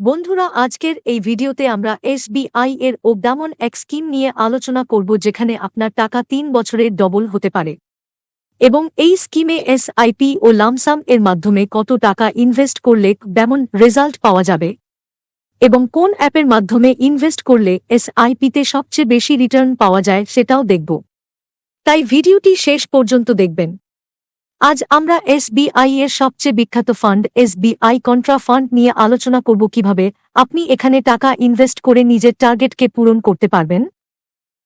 বন্ধুরা, আজকের এই ভিডিওতে আমরা এসবিআই এর ওবদামন এক স্কিম নিয়ে আলোচনা করব যেখানে আপনার টাকা তিন বছরে ডবল হতে পারে। এবং এই স্কিমে এসআইপি ও লামসাম এর মাধ্যমে কত টাকা ইনভেস্ট করলে যেমন রেজাল্ট পাওয়া যাবে এবং কোন অ্যাপের মাধ্যমে ইনভেস্ট করলে এসআইপিতে সবচেয়ে বেশি রিটার্ন পাওয়া যায় সেটাও দেখব। তাই ভিডিওটি শেষ পর্যন্ত দেখবেন। আজ আমরা এসবিআই এর সবচেয়ে বিখ্যাত ফান্ড, এসবিআই কন্ট্রা ফান্ড নিয়ে আলোচনা করব কীভাবে। আপনি এখানে টাকা ইনভেস্ট করে নিজের টার্গেটকে পূরণ করতে পারবেন।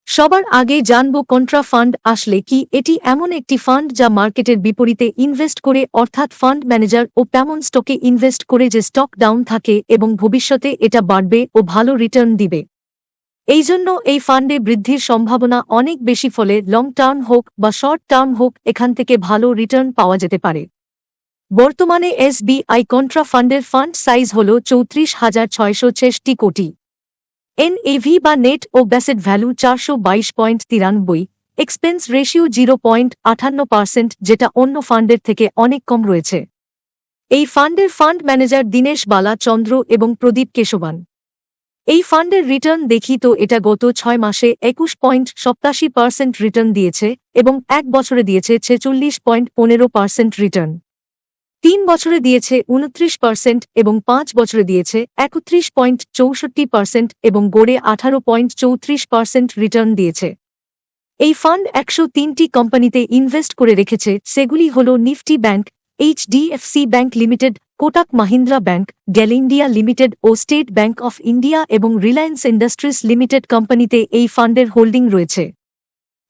সবার আগে জানব কন্ট্রা ফান্ড আসলে কি, এটি এমন একটি ফান্ড যা মার্কেটের বিপরীতে ইনভেস্ট করে, অর্থাৎ ফান্ড ম্যানেজার ও তেমন স্টকে ইনভেস্ট করে যে স্টক ডাউন থাকে এবং ভবিষ্যতে এটা বাড়বে ও ভালো রিটার্ন দিবে। এই জন্য এই ফান্ডে বৃদ্ধির সম্ভাবনা অনেক বেশি ফলে লং টার্ম হোক বা শর্ট টার্ম হোক এখান থেকে ভালো রিটার্ন পাওয়া যেতে পারে। বর্তমানে এসবিআই কন্ট্রা ফান্ডের ফান্ড সাইজ হল চৌত্রিশ হাজার ছয়শো ছেষট্টি কোটি। এনএভি বা নেট ও ব্যাসেট ভ্যালু চারশো বাইশ পয়েন্ট তিরানব্বই। এক্সপেন্স রেশিও জিরো পয়েন্ট আঠান্ন পার্সেন্ট যেটা অন্য ফান্ডের থেকে অনেক কম রয়েছে। এই ফান্ডের ফান্ড ম্যানেজার দীনেশ বালা চন্দ্র এবং প্রদীপ কেশবান। এই ফান্ডের রিটার্ন দেখি তো এটা গত ছয় মাসে একুশ পয়েন্ট সপ্তাশি পার্সেন্ট রিটার্ন দিয়েছে এবং এক বছরে দিয়েছে ছেচল্লিশ পয়েন্ট পনেরো পার্সেন্ট রিটার্ন। তিন বছরে দিয়েছে উনত্রিশ পার্সেন্ট এবং পাঁচ বছরে দিয়েছে একত্রিশ পয়েন্ট চৌষট্টি পার্সেন্ট এবং গড়ে আঠারো পয়েন্ট চৌত্রিশ পার্সেন্ট রিটার্ন দিয়েছে। এই ফান্ড একশো তিনটি কোম্পানিতে ইনভেস্ট করে রেখেছে, সেগুলি হল Nifty bank, HDFC bank limited Kotak Mahindra bank, Dell India limited O State Bank of India এবং রিলায়েন্স ইন্ডাস্ট্রিজ লিমিটেড কোম্পানিতে এই ফান্ডের হোল্ডিং রয়েছে।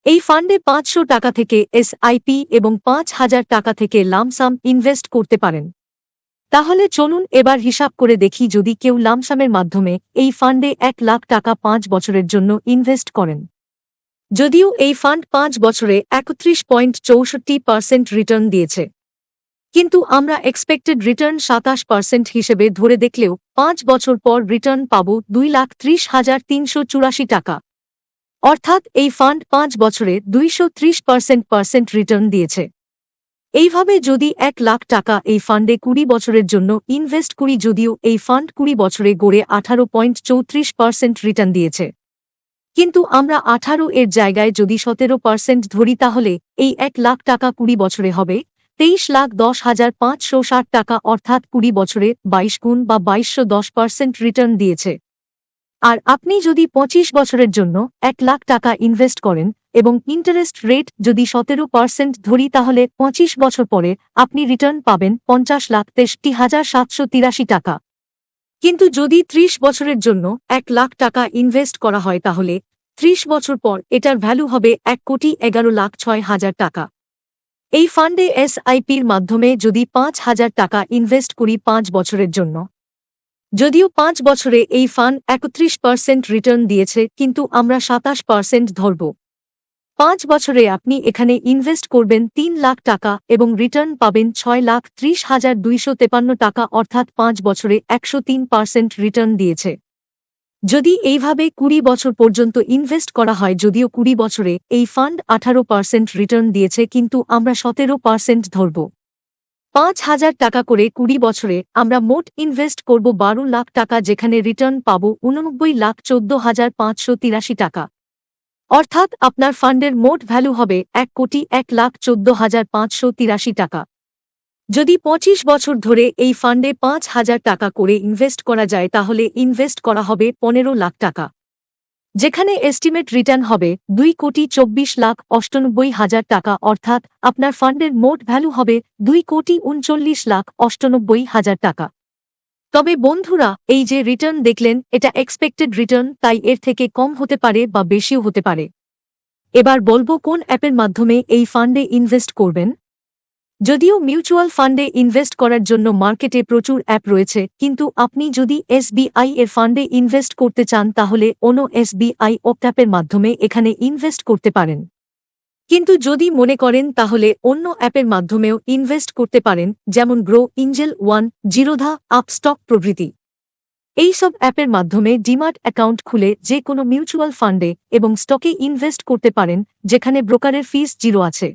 এই ফান্ডে পাঁচশো টাকা থেকে এসআইপি এবং পাঁচ হাজার টাকা থেকে লামসাম ইনভেস্ট করতে পারেন। তাহলে চলুন এবার হিসাব করে দেখি যদি কেউ লামসামের মাধ্যমে এই ফান্ডে এক লাখ টাকা পাঁচ বছরের জন্য ইনভেস্ট করেন। যদিও এই ফান্ড পাঁচ বছরে একত্রিশ পয়েন্ট চৌষট্টি পার্সেন্ট রিটার্ন দিয়েছে। কিন্তু আমরা এক্সপেক্টেড রিটার্ন সাতাশ পার্সেন্ট হিসেবে ধরে দেখলেও পাঁচ বছর পর রিটার্ন পাব দুই লাখ ত্রিশ হাজার তিনশো চুরাশি টাকা। অর্থাৎ এই ফান্ড পাঁচ বছরে দুইশো ত্রিশ পার্সেন্ট পার্সেন্ট রিটার্ন দিয়েছে। এইভাবে যদি এক লাখ টাকা এই ফান্ডে কুড়ি বছরের জন্য ইনভেস্ট করি যদিও এই ফান্ড কুড়ি বছরে গড়ে আঠারো পয়েন্ট চৌত্রিশ পার্সেন্ট রিটার্ন দিয়েছে। কিন্তু আমরা আঠারো এর জায়গায় যদি সতেরো পার্সেন্ট ধরি তাহলে এই এক লাখ টাকা কুড়ি বছরে হবে তেইশ লাখ দশ হাজার পাঁচশো ষাট টাকা অর্থাৎ কুড়ি বছরে বাইশ গুণ বা বাইশশো দশ পার্সেন্ট রিটার্ন দিয়েছে। আর আপনি যদি পঁচিশ বছরের জন্য এক লাখ টাকা ইনভেস্ট করেন এবং ইন্টারেস্ট রেট যদি সতেরো পার্সেন্ট ধরি তাহলে পঁচিশ বছর পরে আপনি রিটার্ন পাবেন পঞ্চাশ লাখ তেষট্টি হাজার সাতশো তিরাশি টাকা। কিন্তু যদি ত্রিশ বছরের জন্য এক লাখ টাকা ইনভেস্ট করা হয় তাহলে ত্রিশ বছর পর এটার ভ্যালু হবে এক কোটি এগারো লাখ ছয় হাজার টাকা। এই ফান্ডে এসআইপির মাধ্যমে যদি পাঁচ হাজার টাকা ইনভেস্ট করি পাঁচ বছরের জন্য। যদিও পাঁচ বছরে এই ফান্ড একত্রিশ পার্সেন্ট রিটার্ন দিয়েছে, কিন্তু আমরা সাতাশ পার্সেন্ট ধরব। পাঁচ বছরে আপনি এখানে ইনভেস্ট করবেন তিন লাখ টাকা এবং রিটার্ন পাবেন ছয় লাখ ত্রিশ হাজার দুইশো তেপান্ন টাকা, অর্থাৎ পাঁচ বছরে একশো তিন পার্সেন্ট রিটার্ন দিয়েছে। যদি এইভাবে কুড়ি বছর পর্যন্ত ইনভেস্ট করা হয়, যদিও কুড়ি বছরে এই ফান্ড আঠারো পার্সেন্ট রিটার্ন দিয়েছে, কিন্তু আমরা সতেরো পার্সেন্ট ধরব। পাঁচ হাজার টাকা করে কুড়ি বছরে আমরা মোট ইনভেস্ট করব বারো লাখ টাকা, যেখানে রিটার্ন পাব উননব্বই লাখ চোদ্দ হাজার পাঁচশো তিরাশি টাকা। অর্থাৎ আপনার ফান্ডের মোট ভ্যালু হবে এক কোটি এক লাখ চোদ্দ হাজার পাঁচশো তিরাশি টাকা। যদি পঁচিশ বছর ধরে এই ফান্ডে পাঁচ হাজার টাকা করে ইনভেস্ট করা যায়, তাহলে ইনভেস্ট করা হবে পনেরো লাখ টাকা। যেখানে এস্টিমেট রিটার্ন হবে দুই কোটি চব্বিশ লাখ অষ্টানব্বই হাজার টাকা, অর্থাৎ আপনার ফান্ডের মোট ভ্যালু হবে দুই কোটি উনচল্লিশ লাখ অষ্টানব্বই হাজার টাকা। তবে বন্ধুরা, এই যে রিটার্ন দেখলেন, এটা এক্সপেক্টেড রিটার্ন তাই এর থেকে কম হতে পারে বা বেশিও হতে পারে। এবার বলব কোন অ্যাপের মাধ্যমে এই ফান্ডে ইনভেস্ট করবেন। যদিও মিউচুয়াল ফান্ডে ইনভেস্ট করার জন্য মার্কেটে প্রচুর অ্যাপ রয়েছে, কিন্তু আপনি যদি এসবিআই এর ফান্ডে ইনভেস্ট করতে চান তাহলে অন্য এসবিআই অ্যাপের মাধ্যমে এখানে ইনভেস্ট করতে পারেন। কিন্তু যদি মনে করেন তাহলে অন্য অ্যাপের মাধ্যমেও ইনভেস্ট করতে পারেন, যেমন Groww Angel One, Zerodha, Upstox প্রভৃতি। এইসব অ্যাপের মাধ্যমে ডিমার্ট অ্যাকাউন্ট খুলে যে কোনো মিউচুয়াল ফান্ডে এবং স্টকে ইনভেস্ট করতে পারেন, যেখানে ব্রোকারের ফিস জিরো আছে।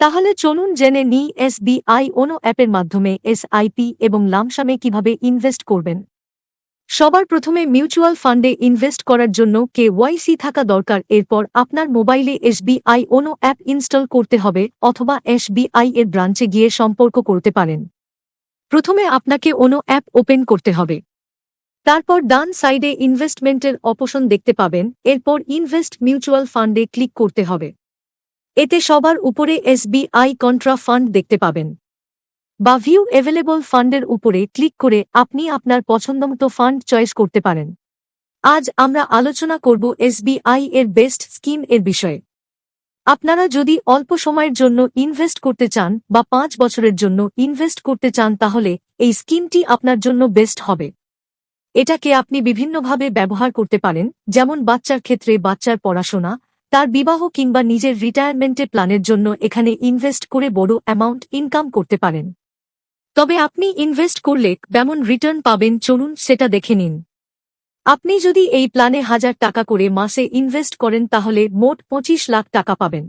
তাহলে চলুন জেনে নিই এসবিআই ওনো অ্যাপের মাধ্যমে এসআইপি এবং লামসামে কীভাবে ইনভেস্ট করবেন। সবার প্রথমে মিউচুয়াল ফান্ডে ইনভেস্ট করার জন্য কে ওয়াইসি থাকা দরকার। এরপর আপনার মোবাইলে এসবিআই ওনো অ্যাপ ইনস্টল করতে হবে অথবা এসবিআই এর ব্রাঞ্চে গিয়ে সম্পর্ক করতে পারেন। প্রথমে আপনাকে ওনো অ্যাপ ওপেন করতে হবে। তারপর ডান সাইডে ইনভেস্টমেন্টের অপশন দেখতে পাবেন। এরপর ইনভেস্ট মিউচুয়াল ফান্ডে ক্লিক করতে হবে। এতে সবার উপরে এসবিআই কন্ট্রা ফান্ড দেখতে পাবেন। বা ভিউ অ্যাভেলেবল ফান্ডের উপরে ক্লিক করে আপনি আপনার পছন্দমতো ফান্ড চয়েস করতে পারেন। আজ আমরা আলোচনা করব এসবিআই এর বেস্ট স্কিম এর বিষয়ে। আপনারা যদি অল্প সময়ের জন্য ইনভেস্ট করতে চান বা পাঁচ বছরের জন্য ইনভেস্ট করতে চান তাহলে এই স্কিমটি আপনার জন্য বেস্ট হবে। এটাকে আপনি বিভিন্নভাবে ব্যবহার করতে পারেন, যেমন বাচ্চার ক্ষেত্রে বাচ্চার পড়াশোনা তার বিবাহ কিংবা নিজের রিটায়ারমেন্টের প্ল্যানের জন্য এখানে ইনভেস্ট করে বড় অ্যামাউন্ট ইনকাম করতে পারেন। তবে আপনি ইনভেস্ট করলে কেমন রিটার্ন পাবেন চলুন সেটা দেখে নিন। আপনি যদি এই প্ল্যানে হাজার টাকা করে মাসে ইনভেস্ট করেন তাহলে মোট পঁচিশ লাখ টাকা পাবেন।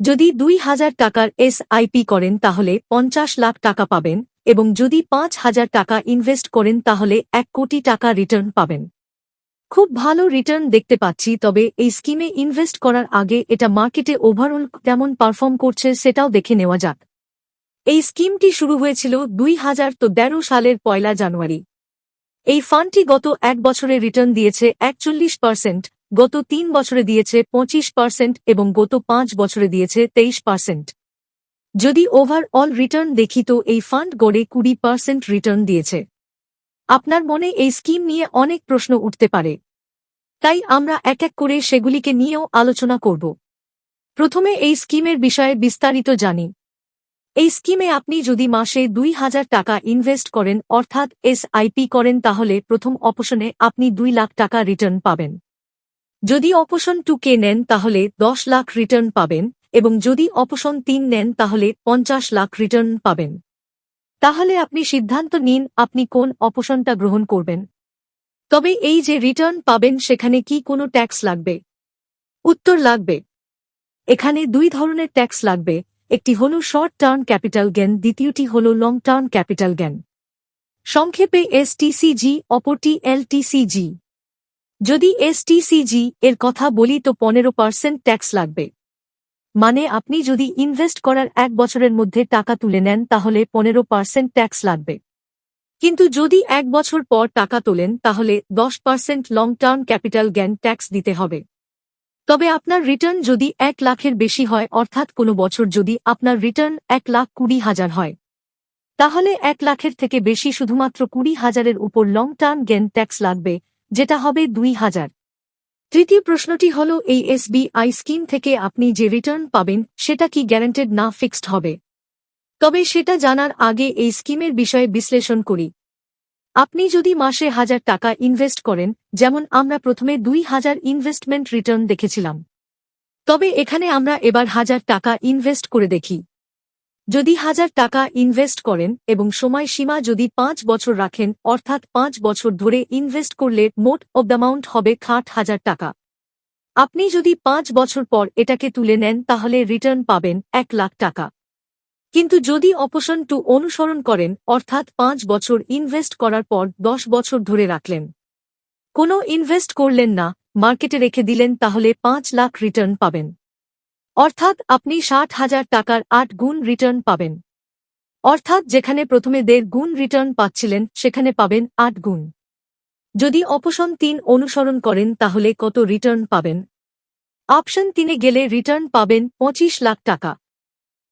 যদি দুই হাজার টাকার এসআইপি করেন তাহলে পঞ্চাশ লাখ টাকা পাবেন এবং যদি পাঁচ হাজার টাকা ইনভেস্ট করেন তাহলে এক কোটি টাকা রিটার্ন পাবেন। খুব ভালো রিটার্ন দেখতে পাচ্ছি, তবে এই স্কিমে ইনভেস্ট করার আগে এটা মার্কেটে ওভারঅল কেমন পারফর্ম করছে সেটাও দেখে নেওয়া যাক। এই স্কিমটি শুরু হয়েছিল দুই হাজার তো তেরো সালের পয়লা জানুয়ারি। এই ফান্ডটি গত এক বছরে রিটার্ন দিয়েছে একচল্লিশ পার্সেন্ট গত তিন বছরে দিয়েছে পঁচিশ পার্সেন্ট এবং গত পাঁচ বছরে দিয়েছে তেইশ পার্সেন্ট যদি ওভারঅল রিটার্ন দেখি তো এই ফান্ড গড়ে কুড়ি পার্সেন্ট রিটার্ন দিয়েছে। আপনার মনে এই স্কিম নিয়ে অনেক প্রশ্ন উঠতে পারে। তাই আমরা এক এক করে সেগুলিকে নিয়েও আলোচনা করব। প্রথমে এই স্কিমের বিষয়ে বিস্তারিত জানি। এই স্কিমে আপনি যদি মাসে দুই হাজার টাকা ইনভেস্ট করেন, অর্থাৎ এসআইপি করেন, তাহলে প্রথম অপশনে আপনি দুই লাখ টাকা রিটার্ন পাবেন। যদি অপশন টু কে নেন, তাহলে দশ লাখ রিটার্ন পাবেন এবং যদি অপশন তিন নেন, তাহলে পঞ্চাশ লাখ রিটার্ন পাবেন। তাহলে আপনি সিদ্ধান্ত নিন আপনি কোন অপশনটা গ্রহণ করবেন। তবে এই যে রিটার্ন পাবেন সেখানে কি কোনো ট্যাক্স লাগবে? উত্তর লাগবে। এখানে দুই ধরনের ট্যাক্স লাগবে, একটি হল শর্ট টার্ম ক্যাপিটাল গেন দ্বিতীয়টি হল লং টার্ম ক্যাপিটাল গেন সংক্ষেপে এসটিসিজি অপরটি এলটিসিজি যদি এসটিসিজি এর কথা বলি তো পনেরো পার্সেন্ট ট্যাক্স লাগবে। মানে আপনি যদি ইনভেস্ট করার এক বছরের মধ্যে টাকা তুলে নেন, তাহলে পনেরো পার্সেন্ট ট্যাক্স লাগবে। কিন্তু যদি এক বছর পর টাকা তোলেন, তাহলে দশ percent long term capital gain tax দিতে হবে। তবে আপনার রিটার্ন যদি এক লাখের বেশি হয়, অর্থাৎ কোনো বছর যদি আপনার রিটার্ন এক লাখ কুড়ি হাজার হয়, তাহলে এক লাখের থেকে বেশি শুধুমাত্র কুড়ি হাজারের উপর লং টার্ম গেন ট্যাক্স লাগবে, যেটা হবে দুই হাজার। তৃতীয় প্রশ্নটি হল, এই এসবিআই স্কিম থেকে আপনি যে রিটার্ন পাবেন, সেটা কি গ্যারান্টেড না ফিক্সড হবে? তবে সেটা জানার আগে এই স্কিমের বিষয়ে বিশ্লেষণ করি। আপনি যদি মাসে হাজার টাকা ইনভেস্ট করেন, যেমন আমরা প্রথমে দুই হাজার ইনভেস্টমেন্ট রিটার্ন দেখেছিলাম। তবে এখানে আমরা এবার হাজার টাকা ইনভেস্ট করে দেখি। যদি হাজার টাকা ইনভেস্ট করেন এবং সময়সীমা যদি পাঁচ বছর রাখেন, অর্থাৎ পাঁচ বছর ধরে ইনভেস্ট করলে মোট অবদামাউন্ট হবে খাট হাজার টাকা। আপনি যদি পাঁচ বছর পর এটাকে তুলে নেন, তাহলে রিটার্ন পাবেন এক লাখ টাকা। কিন্তু যদি অপশন টু অনুসরণ করেন, অর্থাৎ পাঁচ বছর ইনভেস্ট করার পর দশ বছর ধরে রাখলেন। কোনো ইনভেস্ট করলেন না, মার্কেটে রেখে দিলেন, তাহলে পাঁচ লাখ রিটার্ন পাবেন। অর্থাৎ আপনি ষাট হাজার টাকার আট গুণ রিটার্ন পাবেন। অর্থাৎ যেখানে প্রথমে দেড় গুণ রিটার্ন পাচ্ছিলেন, সেখানে পাবেন আট গুণ। যদি অপশন তিন অনুসরণ করেন, তাহলে কত রিটার্ন পাবেন? অপশন তিনে গেলে রিটার্ন পাবেন পঁচিশ লাখ টাকা।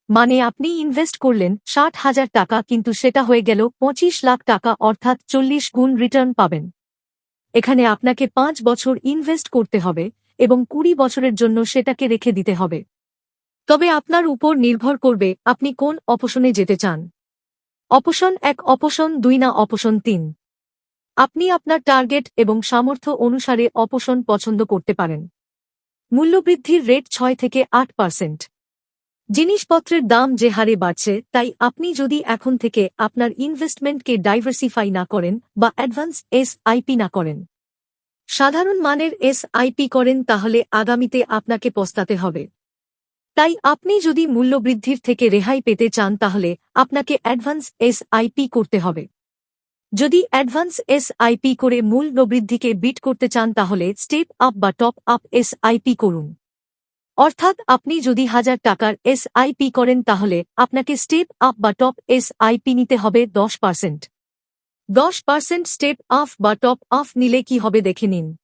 মানে আপনি ইনভেস্ট করলেন ষাট হাজার টাকা, কিন্তু সেটা হয়ে গেল পঁচিশ লাখ টাকা, অর্থাৎ চল্লিশ গুণ রিটার্ন পাবেন। এখানে আপনাকে পাঁচ বছর ইনভেস্ট করতে হবে এবং কুড়ি বছরের জন্য সেটাকে রেখে দিতে হবে। তবে আপনার উপর নির্ভর করবে আপনি কোন অপশনে যেতে চান। অপশন এক, অপশন দুই না অপশন তিন। আপনি আপনার টার্গেট এবং সামর্থ্য অনুসারে অপশন পছন্দ করতে পারেন। মূল্যবৃদ্ধির রেট ছয় থেকে আট পার্সেন্ট। জিনিসপত্রের দাম যে হারে বাড়ছে, তাই আপনি যদি এখন থেকে আপনার ইনভেস্টমেন্টকে ডাইভার্সিফাই না করেন বা অ্যাডভান্স এস আইপি না করেন। সাধারণ মানের এস আইপি করেন তাহলে আগামীতে আপনাকে পস্তাতে হবে। তাই আপনি যদি মূল্যবৃদ্ধির থেকে রেহাই পেতে চান তাহলে আপনাকে অ্যাডভান্স এস আইপি করতে হবে। যদি অ্যাডভান্স এসআইপি করে মূল বৃদ্ধিকে বিট করতে চান তাহলে স্টেপ আপ বা টপ আপ এসআইপি করুন। অর্থাৎ আপনি যদি হাজার টাকার এসআইপি করেন তাহলে আপনাকে স্টেপ আপ বা টপ এসআইপি নিতে হবে দশ পার্সেন্ট। দশ পার্সেন্ট স্টেপ আপ বা টপ আপ নিলে কি হবে দেখে নিন।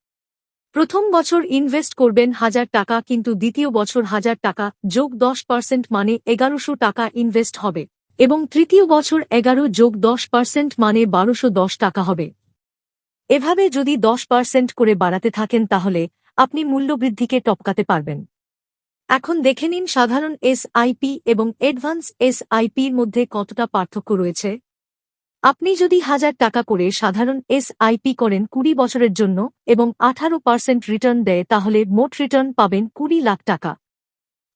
প্রথম বছর ইনভেস্ট করবেন হাজার টাকা কিন্তু দ্বিতীয় বছর হাজার টাকা যোগ দশ পার্সেন্ট মানে এগারোশো টাকা ইনভেস্ট হবে এবং তৃতীয় বছর এগারো যোগ দশ পার্সেন্ট মানে বারোশো দশ টাকা হবে। এভাবে যদি দশ পার্সেন্ট করে বাড়াতে থাকেন তাহলে আপনি মূল্যবৃদ্ধিকে টপকাতে পারবেন। এখন দেখে নিন সাধারণ এসআইপি এবং অ্যাডভান্স এসআইপির মধ্যে কতটা পার্থক্য রয়েছে। আপনি যদি হাজার টাকা করে সাধারণ এসআইপি করেন কুড়ি বছরের জন্য এবং আঠারো পার্সেন্ট রিটার্ন দেয়, তাহলে মোট রিটার্ন পাবেন কুড়ি লাখ টাকা।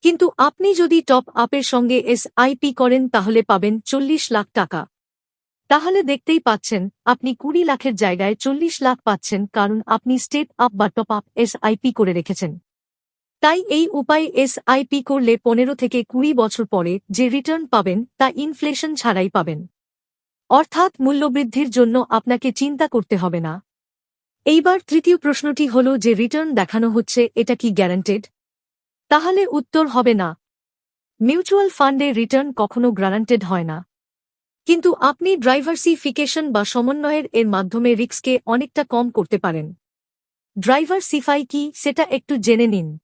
কিন্তু আপনি যদি টপ আপের সঙ্গে এসআইপি করেন, তাহলে পাবেন চল্লিশ লাখ টাকা। তাহলে দেখতেই পাচ্ছেন, আপনি কুড়ি লাখের জায়গায় চল্লিশ লাখ পাচ্ছেন, কারণ আপনি স্টেপ আপ বা টপ আপ এসআইপি করে রেখেছেন। তাই এই উপায় এসআইপি করলে পনেরো থেকে কুড়ি বছর পরে যে রিটার্ন পাবেন, তা ইনফ্লেশন ছাড়াই পাবেন। অর্থাৎ মূল্যবৃদ্ধির জন্য আপনাকে চিন্তা করতে হবে না। এইবার তৃতীয় প্রশ্নটি হল যে রিটার্ন দেখানো হচ্ছে, এটা কি গ্যারান্টেড তাহলে উত্তর হবে না। মিউচুয়াল ফান্ডে রিটার্ন কখনো গ্যারান্টেড হয় না। কিন্তু আপনি ড্রাইভার্সিফিকেশন বা সমন্বয়ের এর মাধ্যমে রিস্ককে অনেকটা কম করতে পারেন। ড্রাইভার সিফাই কি, সেটা একটু জেনে নিন।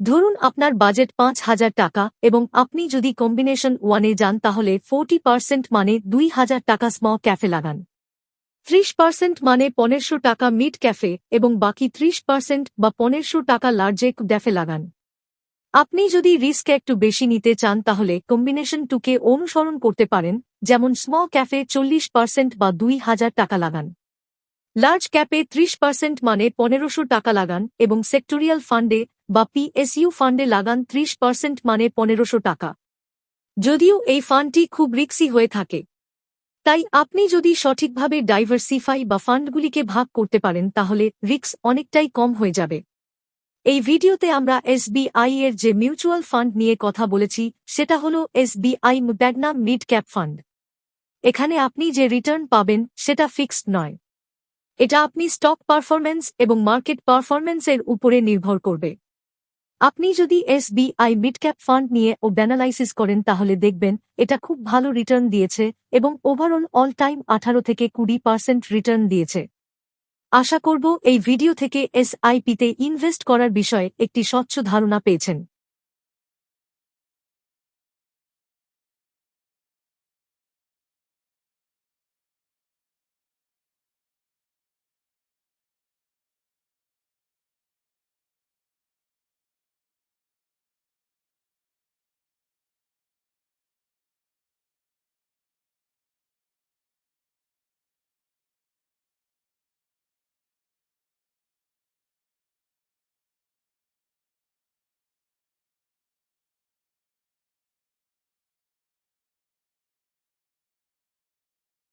ধরুন আপনার বাজেট পাঁচ হাজার টাকা এবং আপনি যদি কম্বিনেশন ওয়ানে যান তাহলে ফোর্টি পার্সেন্ট মানে দুই হাজার টাকা স্ম ক্যাফে লাগান। ত্রিশ পার্সেন্ট মানে পনেরশো টাকা মিড ক্যাফে এবং বাকি ত্রিশ পার্সেন্ট বা পনেরশো টাকা লার্জে ড্যাফে লাগান। আপনি যদি রিস্ক একটু বেশি নিতে চান তাহলে কম্বিনেশন টুকে অনুসরণ করতে পারেন, যেমন স্ম ক্যাফে চল্লিশ পার্সেন্ট বা দুই হাজার টাকা লাগান। লার্জ ক্যাপে ত্রিশ পার্সেন্ট মানে পনেরোশো টাকা লাগান এবং সেক্টোরিয়াল ফান্ডে বা পিএসইউ ফান্ডে লাগান ত্রিশ পার্সেন্ট মানে পনেরোশো টাকা। যদিও এই ফান্ডটি খুব রিক্সি হয়ে থাকে। তাই আপনি যদি সঠিকভাবে ডাইভার্সিফাই বা ফান্ডগুলিকে ভাগ করতে পারেন তাহলে রিক্স অনেকটাই কম হয়ে যাবে। এই ভিডিওতে আমরা এসবিআই এর যে মিউচুয়াল ফান্ড নিয়ে কথা বলেছি, সেটা হল SBI magnum mid cap fund এখানে আপনি যে রিটার্ন পাবেন, সেটা ফিক্সড নয়। এটা আপনি স্টক পারফরম্যান্স এবং মার্কেট পারফরম্যান্সের উপরে নির্ভর করবে। আপনি যদি এসবিআই মিড ক্যাপ ফান্ড নিয়ে ও ব্যানালাইসিস করেন তাহলে দেখবেন এটা খুব ভালো রিটার্ন দিয়েছে এবং ওভারঅল অল টাইম আঠারো থেকে কুড়ি পার্সেন্ট রিটার্ন দিয়েছে। আশা করব এই ভিডিও থেকে এসআইপিতে ইনভেস্ট করার বিষয়ে একটি স্বচ্ছ ধারণা পেয়েছেন।